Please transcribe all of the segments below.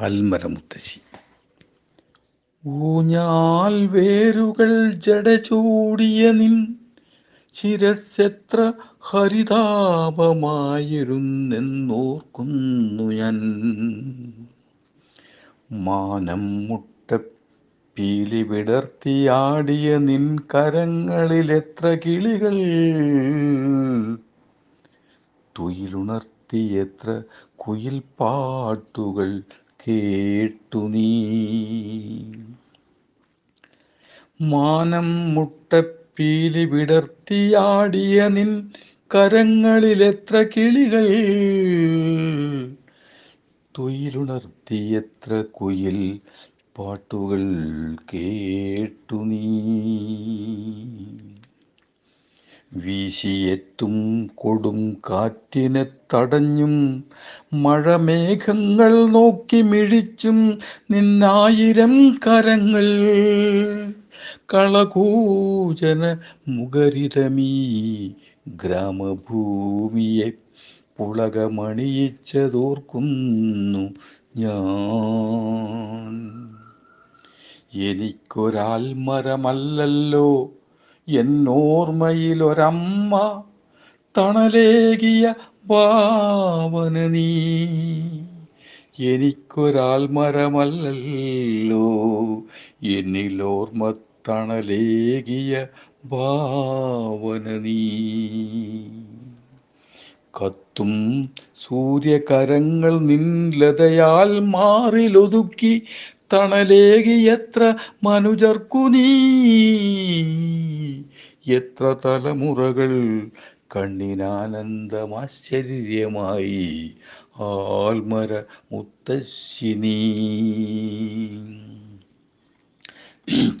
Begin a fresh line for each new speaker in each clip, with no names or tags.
ആൽമരമുത്തശ്ശി. ഊഞ്ഞാൽ വേരുകൾ ജടചൂടിയ നിൻ ശിരസ്സെത്ര ഹരിതാപമായിരുന്നെന്നോർക്കുന്നു ഞാൻ. മാനം മുട്ടപ്പീലി വിടർത്തിയാടിയ നിൻ കരങ്ങളിൽ എത്ര കിളികൾ. തുയിലുണർത്തി എത്ര കുയിൽ പാട്ടുകൾ കേട്ടു നീ. മാനം മുട്ടപ്പീലി വിടർത്തിയാടിയ നിൻ കരങ്ങളിലെത്ര കിളികൾ. തൊയിലുണർത്തിയെത്ര കുയിൽ പാട്ടുകൾ കേട്ടു വീശിയെത്തും കൊടും കാറ്റിനെ തടഞ്ഞും മഴമേഘങ്ങൾ നോക്കി മിഴിച്ചും നിന്നായിരം കരങ്ങൾ. കളകൂജന മുഖരിതമീ ഗ്രാമഭൂമിയെ പുളകമണിയിച്ചതോർക്കുന്നു ഞാൻ. എനിക്കൊരാൽമരമല്ലല്ലോ എന്നോർമ്മയിലൊരമ്മ തണലേകിയ ഭാവന നീ. എനിക്കൊരാൽമരമല്ലല്ലോ എന്നിലോർമ്മ തണലേകിയ ഭാവന നീ. കത്തും സൂര്യകരങ്ങൾ നിൻലതയാൽ മാറിലൊതുക്കി തണലേകിയത്ര മനുജർക്കു നീ? എത്ര തലമുറകൾ കണ്ണിനാനന്ദമാശ്ചര്യമായി ആൽമര മുത്തശ്ശിനി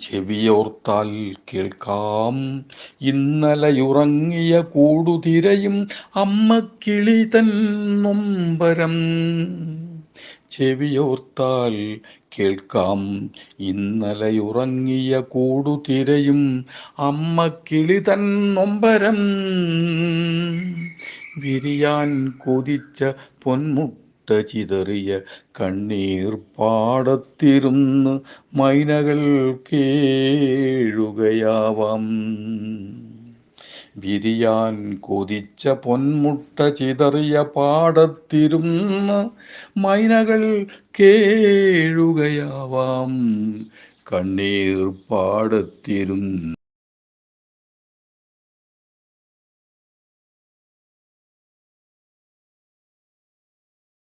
ചെവിയോർത്താൽ കേൾക്കാം. ഇന്നലെയുറങ്ങിയ കൂടുതിരയും അമ്മക്കിളി തൻ നൊമ്പരം. ചെവിയോർത്താൽ കേൾക്കാം. ഇന്നലെയുറങ്ങിയ കൂടുതിരയും കിളി തൻ നൊമ്പരം. വിരിയാൻ കൊതിച്ച പൊന്മുട്ട ചിതറിയ കണ്ണീർ പാടത്തിരുന്ന് മൈനകൾ കേഴുകയാവാം. വിരിയാൻ കൊതിച്ച പൊന്മുട്ട ചിതറിയ പാടത്തിരുന്ന് മൈനകൾ കേഴുകയാവാം. കണ്ണീർ പാടത്തിരുന്ന്